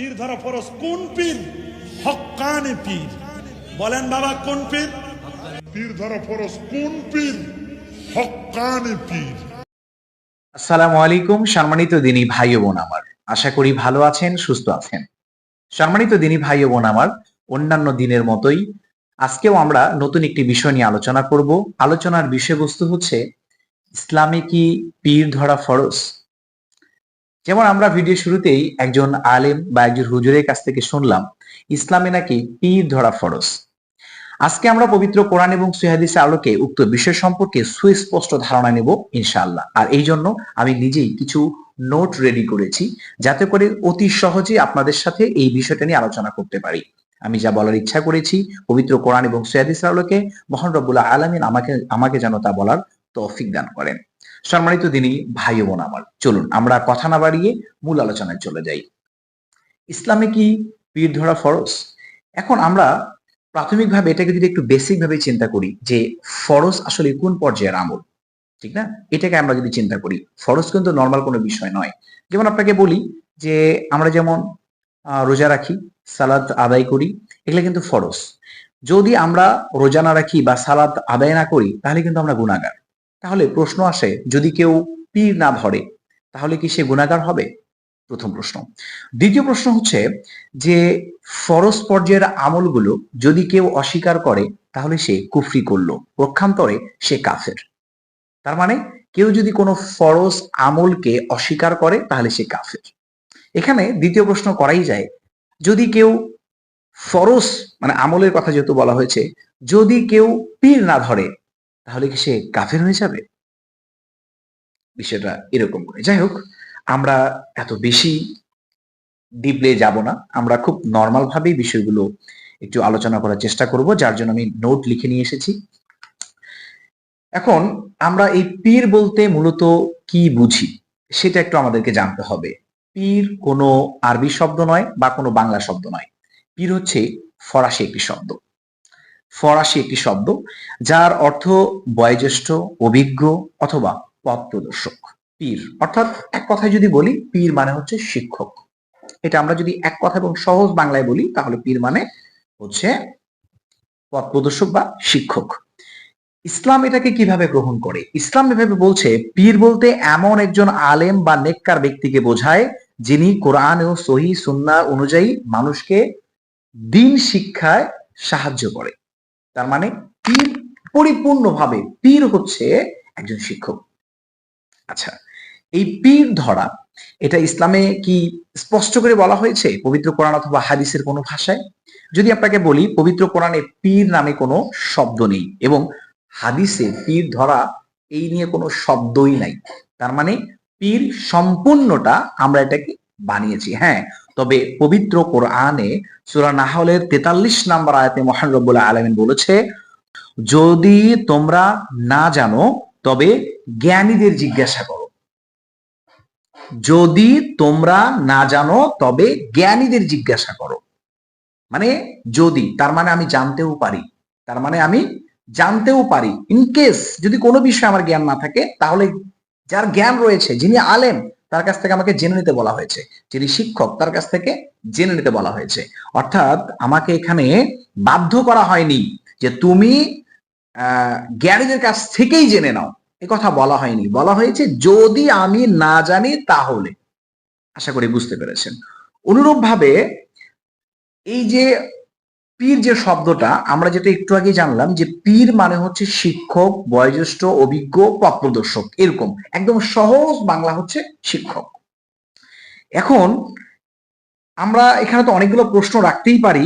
পীর ধরা ফরজ। কোন পীর? হক্কানে পীর। বলেন বাবা, কোন পীর? পীর ধরা ফরজ। কোন পীর? হক্কানে পীর। আসসালামু আলাইকুম, সম্মানিত দিনী ভাই বোন আমার। আশা করি ভালো আছেন, সুস্থ আছেন। সম্মানিত দিনী ভাই বোন আমার, অন্যান্য দিনের মতোই আজকেও আমরা নতুন একটি বিষয় নিয়ে আলোচনা করব। আলোচনার বিষয়বস্তু হচ্ছে, ইসলামে কি পীর ধরা ফরজ? যেমন আমরা ভিডিও শুরুতেই একজন আলেম বা একজন হুজুরের কাছ থেকে শুনলাম, ইসলামে নাকি পীর ধরা ফরজ। আজকে আমরা পবিত্র কোরআন এবং সুহাদিসের আলোকে উক্ত বিষয় সম্পর্কে সুস্পষ্ট ধারণা নেব ইনশাআল্লাহ। আর এই জন্য আমি নিজেই কিছু নোট রেডি করেছি, যাতে করে অতি সহজে আপনাদের সাথে এই বিষয়টা নিয়ে আলোচনা করতে পারি। আমি যা বলার ইচ্ছা করেছি, পবিত্র কোরআন এবং সুহাদিসের আলোকে মহান রব্বুল্লাহ আলমিন আমাকে আমাকে যেন তা বলার তৌফিক দান করেন। সম্মানিত দিনী, ভাই বোন আমার। চলুন, আমরা কথা না বাড়িয়ে মূল আলোচনায় চলে যাই। ইসলামে কি পীর ধরা ফরজ? এখন আমরা প্রাথমিকভাবে এটাকে যদি একটু বেসিক ভাবে চিন্তা করি যে ফরজ আসলে কোন পর্যায়ের আমল, ঠিক না? এটাকে আমরা যদি চিন্তা করি, ফরজ কিন্তু নর্মাল কোনো বিষয় নয়। যেমন আপনাকে বলি যে আমরা যেমন রোজা রাখি সালাদ আদায় করি, এগুলো কিন্তু ফরজ। যদি আমরা রোজা না রাখি বা সালাদ আদায় না করি, তাহলে কিন্তু আমরা গুণাগার তাহলে প্রশ্ন আসে, যদি কেউ পীর না ধরে, তাহলে কি সে গুণাগার হবে? প্রথম প্রশ্ন। দ্বিতীয় প্রশ্ন হচ্ছে যে, ফরজ পর্যায়ের আমলগুলো যদি কেউ অস্বীকার করে, তাহলে সে কুফরি করল। পক্ষান্তরে সে কাফের। তার মানে কেউ যদি কোনো ফরজ আমলকে অস্বীকার করে, তাহলে সে কাফের। এখানে দ্বিতীয় প্রশ্ন করাই যায়, যদি কেউ ফরজ মানে আমলের কথা যেহেতু বলা হয়েছে, যদি কেউ পীর না ধরে তাহলে কি সে কাফের হয়ে যাবে? বিষয়টা এরকম করে। যাই হোক, আমরা এত বেশি ডিপলে যাব না। আমরা খুব নর্মাল ভাবেই বিষয়গুলো একটু আলোচনা করার চেষ্টা করব, যার জন্য আমি নোট লিখে নিয়ে এসেছি। এখন আমরা এই পীর বলতে মূলত কি বুঝি, সেটা একটু আমাদেরকে জানতে হবে। পীর কোনো আরবি শব্দ নয় বা কোনো বাংলা শব্দ নয়। পীর হচ্ছে ফরাসি একটি শব্দ। ফরাসি একটি শব্দ, যার অর্থ বয়োজ্যেষ্ঠ, অভিজ্ঞ অথবা পথ প্রদর্শক পীর। অর্থাৎ এক কথায় যদি বলি, পীর মানে হচ্ছে শিক্ষক। এটা আমরা যদি এক কথা এবং সহজ বাংলায় বলি, তাহলে পীর মানে হচ্ছে পথ প্রদর্শক বা শিক্ষক। ইসলাম এটাকে কীভাবে গ্রহণ করে? ইসলাম এভাবে বলছে, পীর বলতে এমন একজন আলেম বা নেককার ব্যক্তিকে বোঝায়, যিনি কোরআন ও সহি সুন্না অনুযায়ী মানুষকে দিন শিক্ষায় সাহায্য করে। তার মানে পীর পরিপূর্ণভাবে, পীর হচ্ছে একজন শিক্ষক। আচ্ছা এই পীর ধরা, এটা ইসলামে কি স্পষ্ট করে বলা হয়েছে পবিত্র কোরআন অথবা হাদিসের কোনো ভাষায়? যদি আপনাকে বলি, পবিত্র কোরআনে পীর নামে কোনো শব্দ নেই এবং হাদিসে পীর ধরা এই নিয়ে কোনো শব্দই নাই। তার মানে পীর সম্পূর্ণটা আমরা এটাকে বানিয়েছি। হ্যাঁ তবে পবিত্র কোরআনে সূরা নাহলের তেতাল্লিশ নাম্বার আয়াতে মহান রব্বুল্লাহ আলমিন বলেছে, যদি তোমরা না জানো, তবে জ্ঞানীদের জিজ্ঞাসা করো। যদি তোমরা না জানো, তবে জ্ঞানীদের জিজ্ঞাসা করো। মানে যদি, তার মানে আমি জানতেও পারি। তার মানে আমি জানতেও পারি। ইন কেস যদি কোনো বিষয়ে আমার জ্ঞান না থাকে, তাহলে যার জ্ঞান রয়েছে, যিনি আলেম তার কাছ থেকে আমাকে জেনে নিতে বলা হয়েছে। যিনি শিক্ষক, তার কাছ থেকে জেনে নিতে বলা হয়েছে। অর্থাৎ আমাকে এখানে বাধ্য করা হয়নি যে তুমি জ্ঞানীদের কাছ থেকেই জেনে নাও। এ কথা বলা হয়নি। বলা হয়েছে, যদি আমি না জানি তাহলে। আশা করি বুঝতে পেরেছেন। অনুরূপ ভাবে এই যে পীর যে শব্দটা, আমরা যেটা একটু আগে জানলাম যে পীর মানে হচ্ছে শিক্ষক, বয়োজ্যেষ্ঠ, অভিজ্ঞ পথ প্রদর্শক এরকম। একদম সহজ বাংলা হচ্ছে শিক্ষক। এখন আমরা এখানে তো অনেকগুলো প্রশ্ন রাখতেই পারি।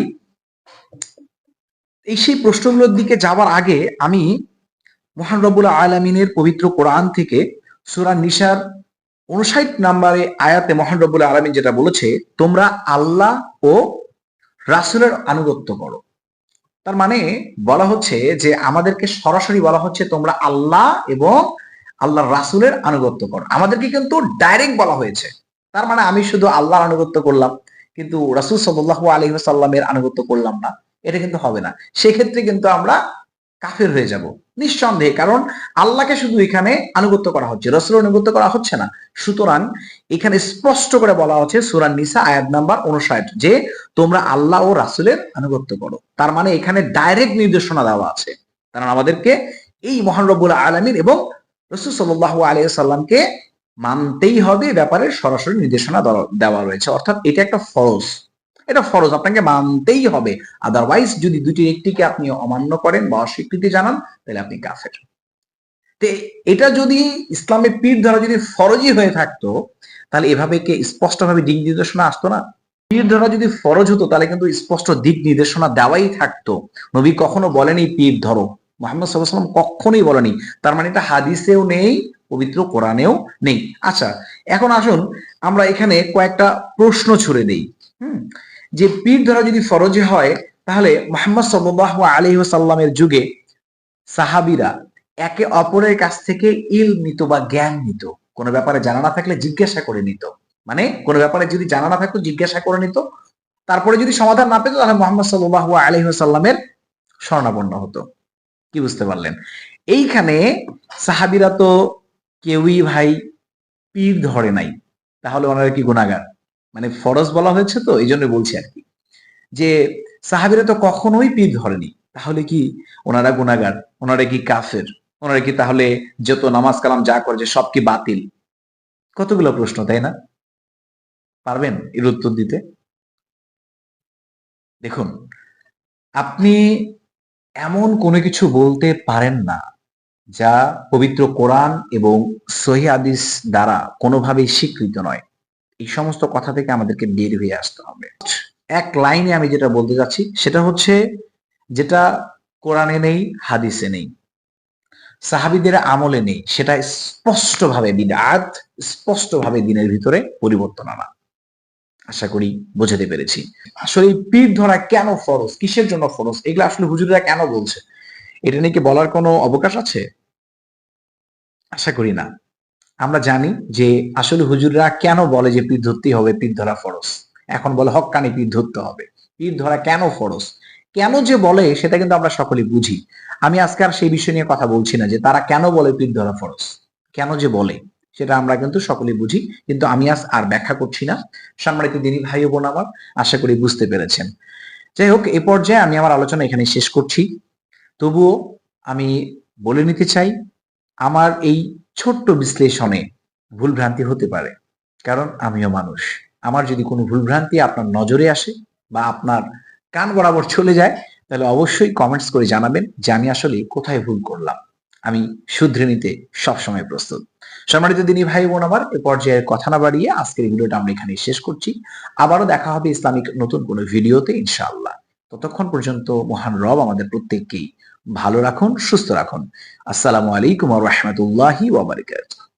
এই সেই প্রশ্নগুলোর দিকে যাওয়ার আগে আমি মহান রব্বুল আলমিনের পবিত্র কোরআন থেকে সুরা নিসার উনষাট নাম্বারে আয়াতে মহান রব্বুল আলমিন যেটা বলেছে, তোমরা আল্লাহ ও রাসুলের আনুগত্য করো। তার মানে বলা হচ্ছে যে আমাদেরকে সরাসরি বলা হচ্ছে তোমরা আল্লাহ এবং আল্লাহ রাসুলের আনুগত্য করো। আমাদেরকে কিন্তু ডাইরেক্ট বলা হয়েছে। তার মানে আমি শুধু আল্লাহর আনুগত্য করলাম, কিন্তু রাসুল সাল্লাহ আলহিহাল্লামের আনুগত্য করলাম না। এটা কিন্তু হবে না। সেক্ষেত্রে কিন্তু আমরা কাফের হয়ে যাব। নিঃসন্দেহে, কারণ আল্লাহকে শুধু এখানে আনুগত্য করা হচ্ছে রসুল আনুগত্য করা হচ্ছে না। সুতরাং এখানে স্পষ্ট করে বলা হচ্ছে সুরান নিসা আয়াত নাম্বার উনষাট যে তোমরা আল্লাহ ও রাসুলের আনুগত্য করো। তার মানে এখানে ডাইরেক্ট নির্দেশনা দেওয়া আছে। কারণ আমাদেরকে এই মহান রব্বুল আলমিন এবং রসুল সাল্লাহ আলিয়া সাল্লামকে মানতেই হবে ব্যাপারে সরাসরি নির্দেশনা দেওয়া রয়েছে। অর্থাৎ এটা একটা ফরজ। এটা ফরজ, আপনাকে মানতেই হবে। আদারওয়াইজ যদি দুটির একটিকে আপনি অমান্য করেন বা অস্বীকৃতি জানান, তাহলে আপনি কাফের। এটা যদি ইসলামের পীর ধরা যদি ফরজই হয়ে থাকতো, তাহলে এভাবে কে স্পষ্টভাবে দিক নির্দেশনা আসতো না? পীর ধরা যদি ফরজ হতো, তাহলে কিন্তু স্পষ্ট দিক নির্দেশনা দেওয়াই থাকতো। নবী কখনো বলেনি, পীর, ধরো। মোহাম্মদ সাল্লাম কখনোই বলেনি। তার মানে এটা হাদিসেও নেই, পবিত্র কোরআনেও নেই। আচ্ছা এখন আসুন আমরা এখানে কয়েকটা প্রশ্ন ছুড়ে দেই। হুম? যে পীর ধরা যদি ফরজে হয়, তাহলে মোহাম্মদ সাল্লাহ আলহি সাল্লামের যুগে সাহাবিরা একে অপরের কাছ থেকে ইল নিত বা জ্ঞান নিত। কোনো ব্যাপারে জানা না থাকলে জিজ্ঞাসা করে নিত। মানে কোনো ব্যাপারে যদি জানা না থাকতো, জিজ্ঞাসা করে নিত। তারপরে যদি সমাধান না পেত, তাহলে মোহাম্মদ সাল্লাহ আলহি সাল্লামের স্বর্ণাপন্ন হতো। কি বুঝতে পারলেন? এইখানে সাহাবিরা তো কেউই ভাই পীর ধরে নাই। তাহলে ওনারা কি গুণাগার মানে ফরজ বলা হয়েছে তো, এই জন্য বলছি আর কি। যে সাহাবিরা তো কখনোই পীর ধরেনি। তাহলে কি ওনারা গুণাগার ওনারা কি কাফের? ওনারা কি তাহলে যত নামাজ কালাম যা করেছে সব কি বাতিল? কতগুলো প্রশ্ন, তাই না? পারবেন এর উত্তর দিতে? দেখুন, আপনি এমন কোনো কিছু বলতে পারেন না যা পবিত্র কোরআন এবং সহি হাদিস দ্বারা কোনোভাবেই স্বীকৃত নয়। এই সমস্ত কথা থেকে আমাদেরকে বের হয়ে আসতে হবে। এক লাইনে আমি যেটা বলতে যাচ্ছি সেটা হচ্ছে যেটা কোরআনে নেই, হাদিসে নেই। সাহাবিদের আমলে নেই, সেটা স্পষ্টভাবে বিদাত, স্পষ্টভাবে দিনের ভিতরে পরিবর্তন আনা। আশা করি বোঝাতে পেরেছি। আসলে এই পীর ধরা কেন ফরজ? কিসের জন্য ফরজ? এগুলো আসলে হুজুররা কেন বলছে? এটা নিয়ে কি বলার কোনো অবকাশ আছে? আশা করি না। আমরা জানি যে আসলে হুজুররা কেন বলে যে পীর ধরতেই হবে, পীর ধরা ফরজ। এখন বলে হক্কানি পীর ধরতে হবে। পীর ধরা কেন ফরজ? কেন যে বলে সেটা কিন্তু আমরা সকলে বুঝি। আমি আজকে আর সেই বিষয় নিয়ে কথা বলছি না যে তারা কেন বলে পীর ধরা ফরজ। কেন যে বলে, সেটা আমরা কিন্তু সকলে বুঝি। কিন্তু আমি আজ আর ব্যাখ্যা করছি না। সম্মানিত দিনী ভাই বোন আমার, আশা করি বুঝতে পেরেছেন। যাই হোক, এ পর্যায়ে আমি আমার আলোচনা এখানে শেষ করছি। তবুও আমি বলে নিতে চাই, আমার এই ছোট্ট বিশ্লেষণে ভুলভ্রান্তি হতে পারে। কারণ আমিও মানুষ। আমার যদি কোনো ভুলভ্রান্তি আপনার নজরে আসে বা আপনার কান বরাবর চলে যায়, তাহলে অবশ্যই কমেন্টস করে জানাবেন যে আমি আসলে কোথায় ভুল করলাম। আমি শুধরে নিতে সবসময় প্রস্তুত। সম্মানিত দিনী ভাই বোন আমার, এ পর্যায়ের কথা না বাড়িয়ে আজকের ভিডিওটা আমরা এখানে শেষ করছি। আবারও দেখা হবে ইসলামিক নতুন কোনো ভিডিওতে, ইনশাআল্লাহ। ততক্ষণ পর্যন্ত মহান রব আমাদের প্রত্যেককেই ভালো রাখুন সুস্থ রাখুন। আসসালামু আলাইকুম রহমতুল্লাহি ওয়াবারকাতুহ